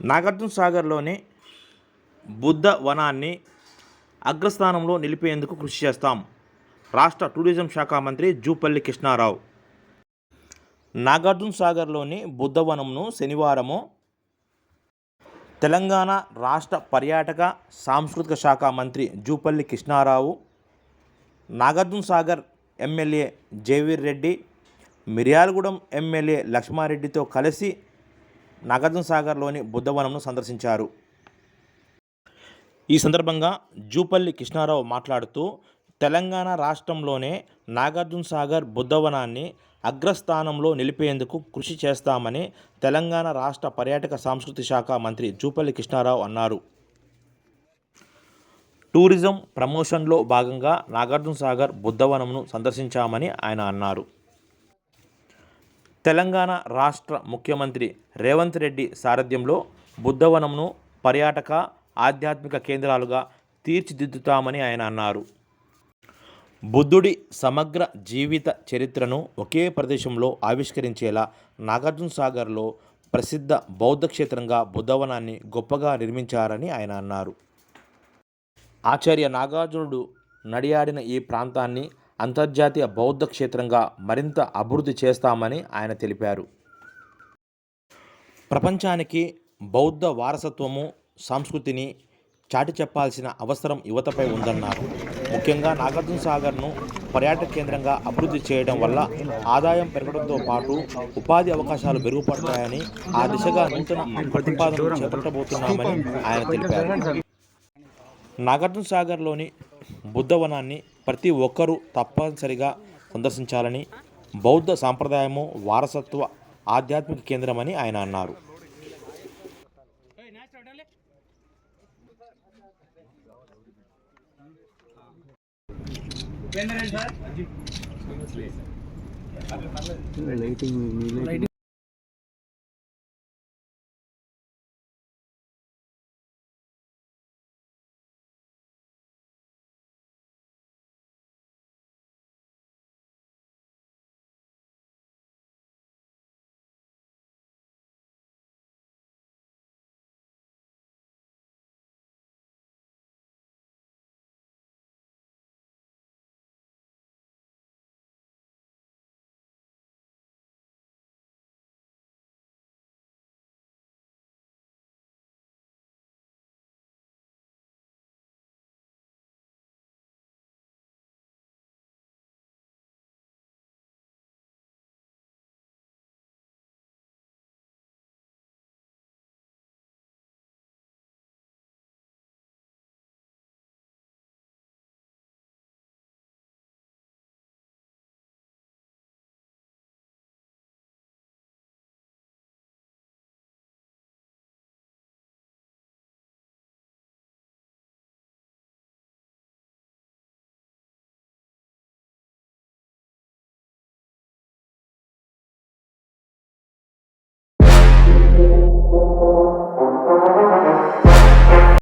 నాగార్జున సాగర్లోని బుద్ధ వనాన్ని అగ్రస్థానంలో నిలిపేందుకు కృషి చేస్తాం. రాష్ట్ర టూరిజం శాఖ మంత్రి జూపల్లి కృష్ణారావు. నాగార్జున సాగర్లోని బుద్ధవనంను శనివారము తెలంగాణ రాష్ట్ర పర్యాటక సాంస్కృతిక శాఖ మంత్రి జూపల్లి కృష్ణారావు నాగార్జున సాగర్ ఎమ్మెల్యే జేవీర్ రెడ్డి మిర్యాలగూడెం ఎమ్మెల్యే లక్ష్మారెడ్డితో కలిసి నాగార్జున సాగర్లోని బుద్ధవనంను సందర్శించారు. ఈ సందర్భంగా జూపల్లి కృష్ణారావు మాట్లాడుతూ తెలంగాణ రాష్ట్రంలోనే నాగార్జున సాగర్ బుద్ధవనాన్ని అగ్రస్థానంలో నిలిపేందుకు కృషి చేస్తామని తెలంగాణ రాష్ట్ర పర్యాటక సాంస్కృతిక శాఖ మంత్రి జూపల్లి కృష్ణారావు అన్నారు. టూరిజం ప్రమోషన్లో భాగంగా నాగార్జున సాగర్ బుద్ధవనంను సందర్శించామని ఆయన అన్నారు. తెలంగాణ రాష్ట్ర ముఖ్యమంత్రి రేవంత్ రెడ్డి సారథ్యంలో బుద్ధవనంను పర్యాటక ఆధ్యాత్మిక కేంద్రాలుగా తీర్చిదిద్దుతామని ఆయన అన్నారు. బుద్ధుడి సమగ్ర జీవిత చరిత్రను ఒకే ప్రదేశంలో ఆవిష్కరించేలా నాగార్జున సాగర్లో ప్రసిద్ధ బౌద్ధ క్షేత్రంగా బుద్ధవనాన్ని గొప్పగా నిర్మించారని ఆయన అన్నారు. ఆచార్య నాగార్జునుడు నడియాడిన ఈ ప్రాంతాన్ని అంతర్జాతీయ బౌద్ధ క్షేత్రంగా మరింత అభివృద్ధి చేస్తామని ఆయన తెలిపారు. ప్రపంచానికి బౌద్ధ వారసత్వము సంస్కృతిని చాటి చెప్పాల్సిన అవసరం యువతపై ఉందన్నారు. ముఖ్యంగా నాగార్జున సాగర్ను పర్యాటక కేంద్రంగా అభివృద్ధి చేయడం వల్ల ఆదాయం పెరగడంతో పాటు ఉపాధి అవకాశాలు మెరుగుపడతాయని ఆ దిశగా నూతన ప్రతిపాదనలు చేపట్టబోతున్నామని ఆయన తెలిపారు. నాగార్జున సాగర్లోని బుద్ధవనాన్ని ప్రతి ఒక్కరూ తప్పనిసరిగా సందర్శించాలని బౌద్ధ సాంప్రదాయము వారసత్వ ఆధ్యాత్మిక కేంద్రమని ఆయన అన్నారు. లైటింగ్.